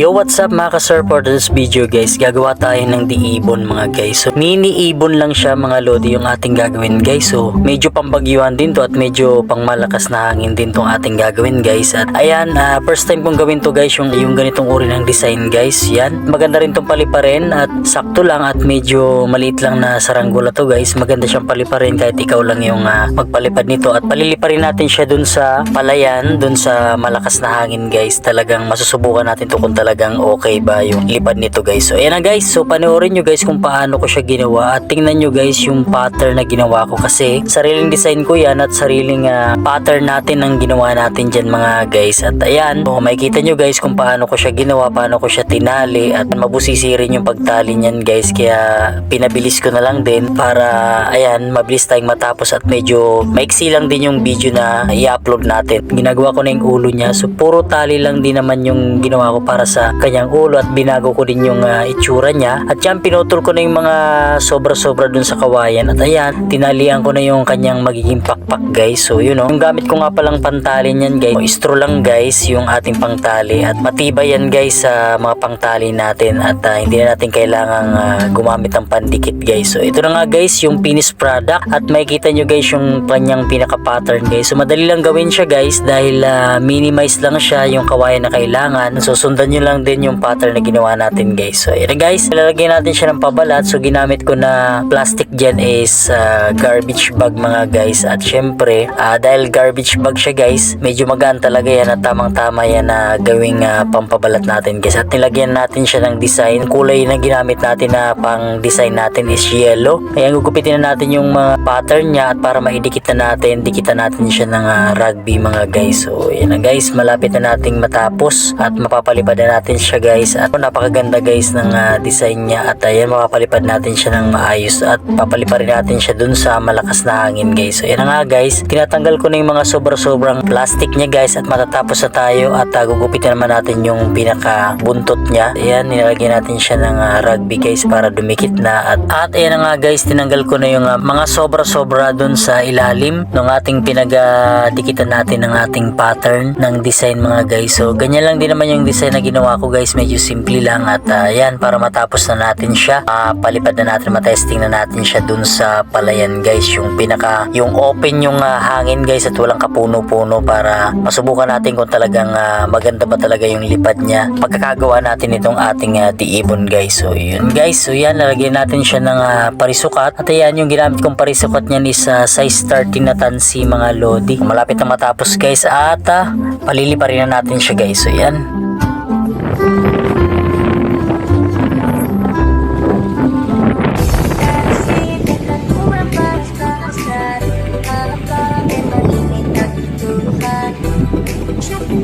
Yo, what's up mga ka-sir for this video guys? Gagawa tayo ng diibon mga guys. So, mini ibon lang siya mga lodi yung ating gagawin guys. So, medyo pambagyuan din to at medyo pangmalakas na hangin din tong ating gagawin guys. At ayan, ah, first time kong gawin to guys yung, yung ganitong uri ng design guys. Yan, maganda rin tong paliparin at sakto lang at medyo maliit lang na saranggola to guys. Maganda siyang paliparin kahit ikaw lang yung ah, magpalipad nito. At paliliparin natin siya dun sa palayan, dun sa malakas na hangin guys. Talagang masusubukan natin to kung talagang okay ba yung lipad nito guys. So ayan na guys, so panoorin nyo guys kung paano ko siya ginawa at tingnan nyo guys yung pattern na ginawa ko kasi sariling design ko yan at sariling ah, pattern natin ang ginawa natin dyan mga guys. At ayan, so makikita nyo guys kung paano ko siya ginawa, paano ko siya tinali at mabusisi rin yung pagtali niyan guys kaya pinabilis ko na lang din para ayan, mabilis tayong matapos at medyo maiksi lang din yung video na i-upload natin. Ginagawa ko na yung ulo niya so puro tali lang din naman yung ginawa ko para sa kanyang ulo at binago ko din yung ah, itsura niya. At yan pinutol ko na yung mga sobra-sobra dun sa kawayan. At ayan tinalian ko na yung kanyang magiging pakpak guys. So yun know, yung gamit ko nga palang pantali niyan guys. Istro lang guys yung ating pangtali. At matibay yan guys sa mga pangtali natin. At ah, hindi na natin kailangang ah, gumamit ng pandikit guys. So ito na nga guys yung finished product. At makikita nyo guys yung kanyang pinaka pattern guys. So madali lang gawin siya guys dahil ah, minimize lang siya yung kawayan na kailangan. So sundan nyo lang din yung pattern na ginawa natin guys. So na guys lalagyan natin siya ng pabalat. So ginamit ko na plastic dyan is ah, garbage bag mga guys. At syempre ah, dahil garbage bag siya guys medyo magaan talaga yan at tamang tama yan na gawing ah, pampabalat natin guys. At nilagyan natin siya ng design. Kulay na ginamit natin na pang design natin is yellow. Kaya gugupitin na natin yung mga pattern niya at para maidikit na natin dikitan natin siya ng ah, rugby mga guys. So yan na guys. Malapit na nating matapos at mapapalipad na natin siya guys. At napakaganda guys ng ah, design niya. At ayan mapapalipad natin siya ng maayos. At papaliparin natin siya dun sa malakas na hangin guys. So yan nga guys. Tinatanggal ko na yung mga sobra sobrang plastic niya guys. At matatapos na tayo. At uh, gugupitin naman natin yung pinaka buntot niya. Ayan nilagyan natin siya ng ah, rugby guys para dumikit na. At at ayan nga guys. Tinanggal ko na yung ah, mga sobra sobra dun sa ilalim ng ating pinagdikitan natin ng ating pattern ng design mga guys. So ganyan lang din naman yung design na ginawa ko guys medyo simple lang at ah, yan para matapos na natin siya ah, palipad na natin matesting na natin siya dun sa palayan guys yung pinaka yung open yung ah, hangin guys at walang kapuno-puno para masubukan natin kung talagang ah, maganda ba talaga yung lipad niya. Pagkakagawa natin itong ating ah, diibon guys. So yun guys. So yan lalagyan natin siya ng ah, parisukat. At ayan yung ginamit kong parisukat niyan is ah, size 13 na tansi mga lodi. Malapit na matapos guys. At ah, paliliparin na natin siya guys. So yan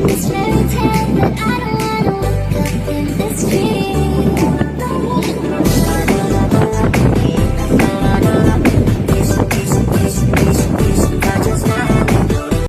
It's really.